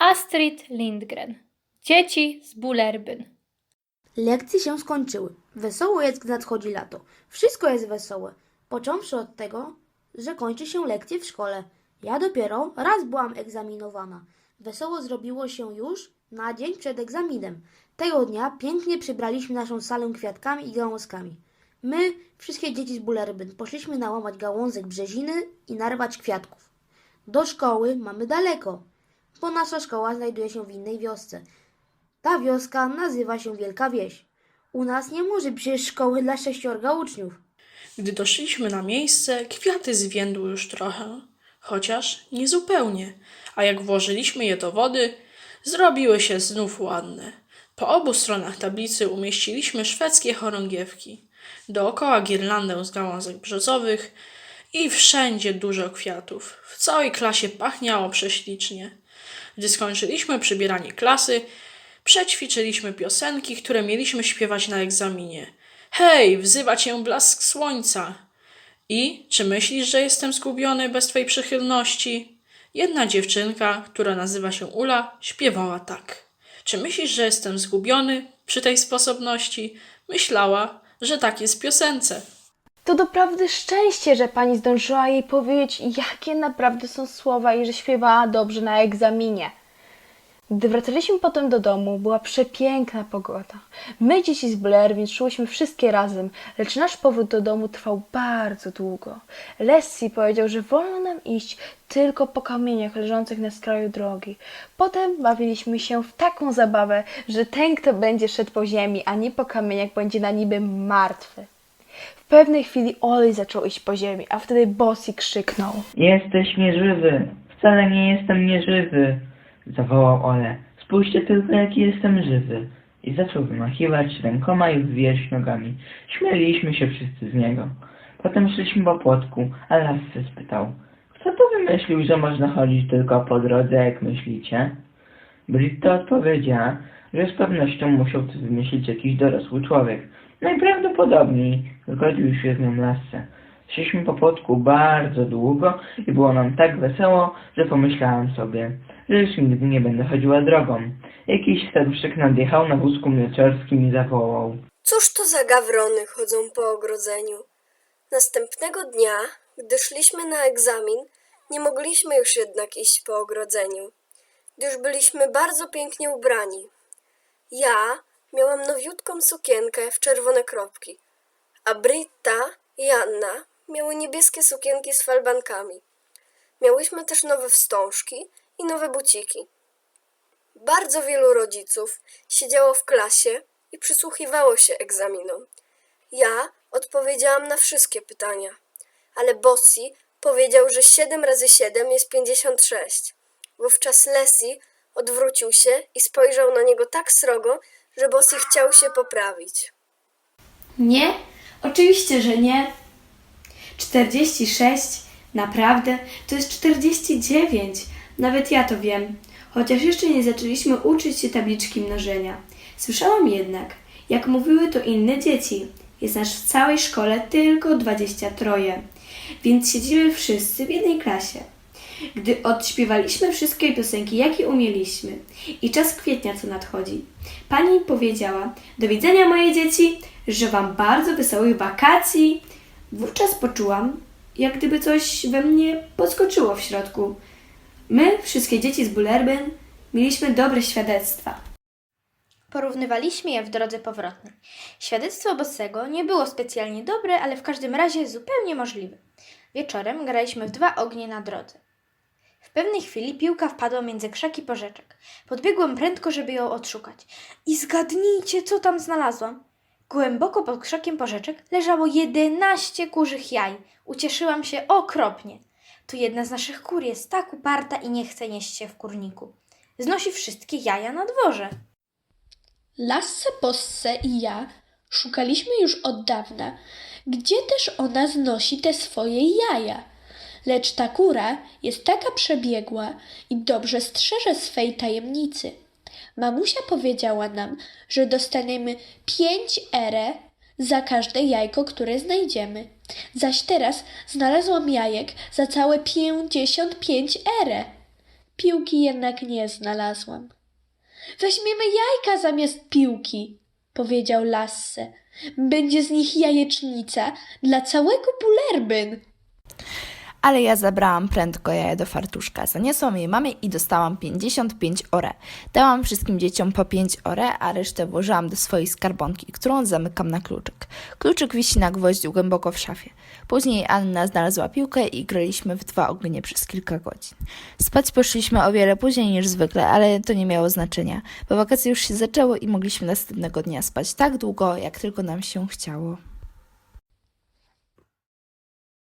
Astrid Lindgren. Dzieci z Bullerbyn. Lekcje się skończyły. Wesoło jest, gdy nadchodzi lato. Wszystko jest wesołe. Począwszy od tego, że kończy się lekcje w szkole. Ja dopiero raz byłam egzaminowana. Wesoło zrobiło się już na dzień przed egzaminem. Tego dnia pięknie przybraliśmy naszą salę kwiatkami i gałązkami. My, wszystkie dzieci z Bullerbyn, poszliśmy nałamać gałązek brzeziny i narwać kwiatków. Do szkoły mamy daleko, bo nasza szkoła znajduje się w innej wiosce. Ta wioska nazywa się Wielka Wieś. U nas nie może przecież szkoły dla sześciorga uczniów. Gdy doszliśmy na miejsce, kwiaty zwiędły już trochę, chociaż nie zupełnie, a jak włożyliśmy je do wody, zrobiły się znów ładne. Po obu stronach tablicy umieściliśmy szwedzkie chorągiewki, dookoła girlandę z gałązek brzozowych i wszędzie dużo kwiatów. W całej klasie pachniało prześlicznie. Gdy skończyliśmy przybieranie klasy, przećwiczyliśmy piosenki, które mieliśmy śpiewać na egzaminie. Hej, wzywa cię blask słońca. I czy myślisz, że jestem zgubiony bez twej przychylności? Jedna dziewczynka, która nazywa się Ula, śpiewała tak. Czy myślisz, że jestem zgubiony przy tej sposobności? Myślała, że tak jest w piosence. To doprawdy szczęście, że pani zdążyła jej powiedzieć, jakie naprawdę są słowa i że śpiewała dobrze na egzaminie. Gdy wracaliśmy potem do domu, była przepiękna pogoda. My, dzieci z Blairwin, szłyśmy wszystkie razem, lecz nasz powrót do domu trwał bardzo długo. Leslie powiedział, że wolno nam iść tylko po kamieniach leżących na skraju drogi. Potem bawiliśmy się w taką zabawę, że ten, kto będzie szedł po ziemi, a nie po kamieniach, będzie na niby martwy. W pewnej chwili Oli zaczął iść po ziemi, a wtedy Bossy krzyknął. Jesteś nieżywy. Wcale nie jestem nieżywy. Zawołał Ole. Spójrzcie tylko, jaki jestem żywy. I zaczął wymachiwać rękoma i wywijać nogami. Śmieliśmy się wszyscy z niego. Potem szliśmy po płotku, a Lasse spytał. Kto to wymyślił, że można chodzić tylko po drodze, jak myślicie? Britta odpowiedziała, że z pewnością musiał to wymyślić jakiś dorosły człowiek. Najprawdopodobniej zgodził się z nią Lasse. Szliśmy po płotku bardzo długo i było nam tak wesoło, że pomyślałam sobie, że już nigdy nie będę chodziła drogą. Jakiś staruszek nadjechał na wózku mleczarskim i zawołał. Cóż to za gawrony chodzą po ogrodzeniu? Następnego dnia, gdy szliśmy na egzamin, nie mogliśmy już jednak iść po ogrodzeniu, gdyż byliśmy bardzo pięknie ubrani. Ja miałam nowiutką sukienkę w czerwone kropki, a Britta i Anna miały niebieskie sukienki z falbankami. Miałyśmy też nowe wstążki i nowe buciki. Bardzo wielu rodziców siedziało w klasie i przysłuchiwało się egzaminom. Ja odpowiedziałam na wszystkie pytania, ale Bossy powiedział, że 7 razy 7 jest 56. Wówczas Leslie odwrócił się i spojrzał na niego tak srogo, że Bossy chciał się poprawić. Nie? Oczywiście, że nie. 46? Naprawdę? To jest 49. Nawet ja to wiem. Chociaż jeszcze nie zaczęliśmy uczyć się tabliczki mnożenia. Słyszałam jednak, jak mówiły to inne dzieci. Jest nas w całej szkole tylko 23, więc siedzimy wszyscy w jednej klasie. Gdy odśpiewaliśmy wszystkie piosenki, jakie umieliśmy i czas kwietnia, co nadchodzi, pani powiedziała: Do widzenia, moje dzieci, życzę Wam bardzo wesołych wakacji. Wówczas poczułam, jak gdyby coś we mnie podskoczyło w środku. My, wszystkie dzieci z Bullerbyn, mieliśmy dobre świadectwa. Porównywaliśmy je w drodze powrotnej. Świadectwo Bossego nie było specjalnie dobre, ale w każdym razie zupełnie możliwe. Wieczorem graliśmy w dwa ognie na drodze. W pewnej chwili piłka wpadła między krzaki porzeczek. Podbiegłem prędko, żeby ją odszukać. I zgadnijcie, co tam znalazłam. Głęboko pod krzakiem porzeczek leżało jedenaście kurzych jaj. Ucieszyłam się okropnie. Tu jedna z naszych kur jest tak uparta i nie chce nieść się w kurniku. Znosi wszystkie jaja na dworze. Lasse, Bosse i ja szukaliśmy już od dawna, gdzie też ona znosi te swoje jaja. Lecz ta kura jest taka przebiegła i dobrze strzeże swej tajemnicy. Mamusia powiedziała nam, że dostaniemy pięć ere za każde jajko, które znajdziemy. Zaś teraz znalazłam jajek za całe pięćdziesiąt pięć ere. Piłki jednak nie znalazłam. Weźmiemy jajka zamiast piłki, powiedział Lasse. Będzie z nich jajecznica dla całego Bulerbyn. Ale ja zabrałam prędko jaja do fartuszka, zaniosłam je mamie i dostałam 55 ore. Dałam wszystkim dzieciom po 5 ore, a resztę włożyłam do swojej skarbonki, którą zamykam na kluczyk. Kluczyk wisi na gwoździu głęboko w szafie. Później Anna znalazła piłkę i graliśmy w dwa ognie przez kilka godzin. Spać poszliśmy o wiele później niż zwykle, ale to nie miało znaczenia, bo wakacje już się zaczęły i mogliśmy następnego dnia spać tak długo, jak tylko nam się chciało.